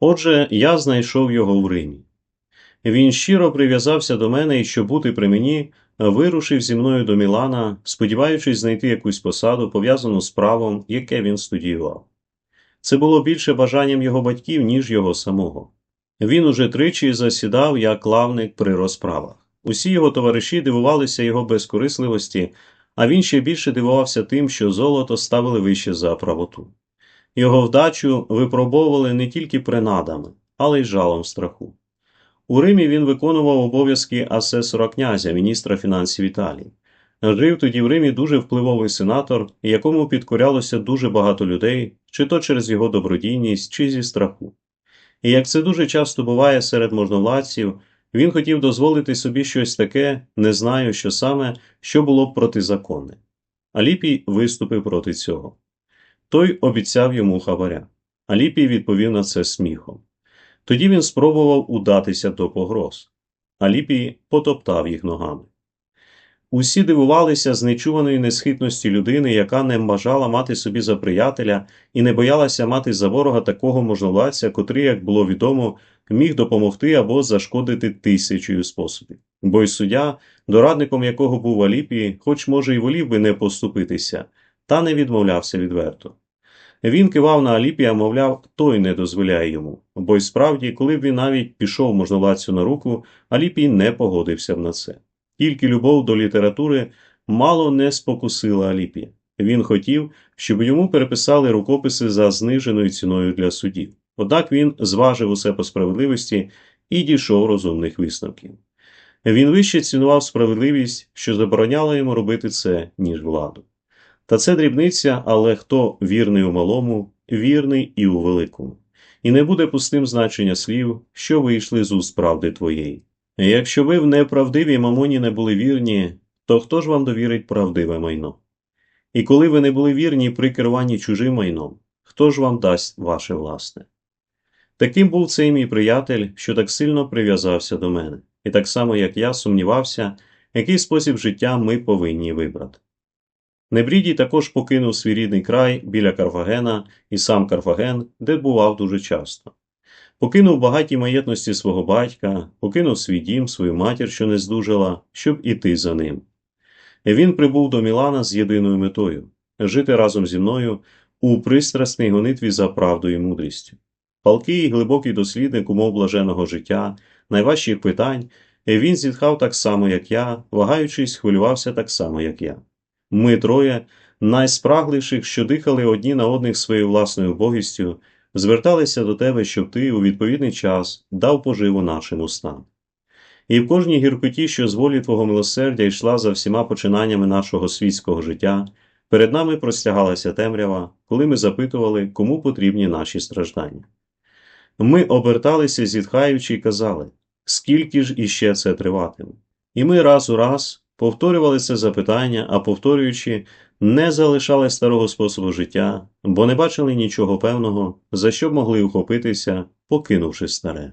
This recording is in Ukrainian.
Отже, я знайшов його в Римі. Він щиро прив'язався до мене і, щоб бути при мені, вирушив зі мною до Мілана, сподіваючись знайти якусь посаду, пов'язану з правом, яке він студіював. Це було більше бажанням його батьків, ніж його самого. Він уже тричі засідав як лавник при розправах. Усі його товариші дивувалися його безкорисливості, а він ще більше дивувався тим, що золото ставили вище за правоту. Його вдачу випробовували не тільки принадами, але й жалом страху. У Римі він виконував обов'язки асесора князя, міністра фінансів Італії. Жив тоді в Римі дуже впливовий сенатор, якому підкорялося дуже багато людей, чи то через його добродійність, чи зі страху. І як це дуже часто буває серед можновладців, він хотів дозволити собі щось таке, не знаю, що саме, що було б протизаконне. Аліпій виступив проти цього. Той обіцяв йому хабаря. Аліпій відповів на це сміхом. Тоді він спробував удатися до погроз. Аліпій потоптав їх ногами. Усі дивувалися з нечуваної несхитності людини, яка не бажала мати собі за приятеля і не боялася мати за ворога такого можновладця, котрий, як було відомо, міг допомогти або зашкодити тисячою способів. Бо й суддя, дорадником якого був Аліпій, хоч може й волів би не поступитися, та не відмовлявся відверто. Він кивав на Аліпія, мовляв, той не дозволяє йому, бо й справді, коли б він навіть пішов можновладцю на руку, Аліпій не погодився б на це. Тільки любов до літератури мало не спокусила Аліпія. Він хотів, щоб йому переписали рукописи за зниженою ціною для судів. Однак він зважив усе по справедливості і дійшов розумних висновків. Він вище цінував справедливість, що забороняла йому робити це, ніж владу. Та це дрібниця, але хто вірний у малому, вірний і у великому, і не буде пустим значення слів, що вийшли з уст правди твоєї. Якщо ви в неправдивій мамоні не були вірні, то хто ж вам довірить правдиве майно? І коли ви не були вірні при керуванні чужим майном, хто ж вам дасть ваше власне? Таким був цей мій приятель, що так сильно прив'язався до мене, і так само, як я сумнівався, який спосіб життя ми повинні вибрати. Небрідій також покинув свій рідний край біля Карфагена і сам Карфаген, де бував дуже часто. Покинув багаті маєтності свого батька, покинув свій дім, свою матір, що не здужала, щоб іти за ним. Він прибув до Мілана з єдиною метою жити разом зі мною у пристрасній гонитві за правдою і мудрістю. Палкий і глибокий дослідник умов блаженого життя, найважчих питань, він зітхав так само, як я, вагаючись, хвилювався так само, як я. Ми троє, найспрагливших, що дихали одні на одних своєю власною богістю, зверталися до тебе, щоб ти у відповідний час дав поживу нашим устам. І в кожній гіркоті, що з волі Твого милосердя йшла за всіма починаннями нашого світського життя, перед нами простягалася темрява, коли ми запитували, кому потрібні наші страждання. Ми оберталися, зітхаючи, і казали, скільки ж іще це триватиме. І ми раз у раз повторювали це запитання, а повторюючи, не залишали старого способу життя, бо не бачили нічого певного, за що б могли ухопитися, покинувши старе.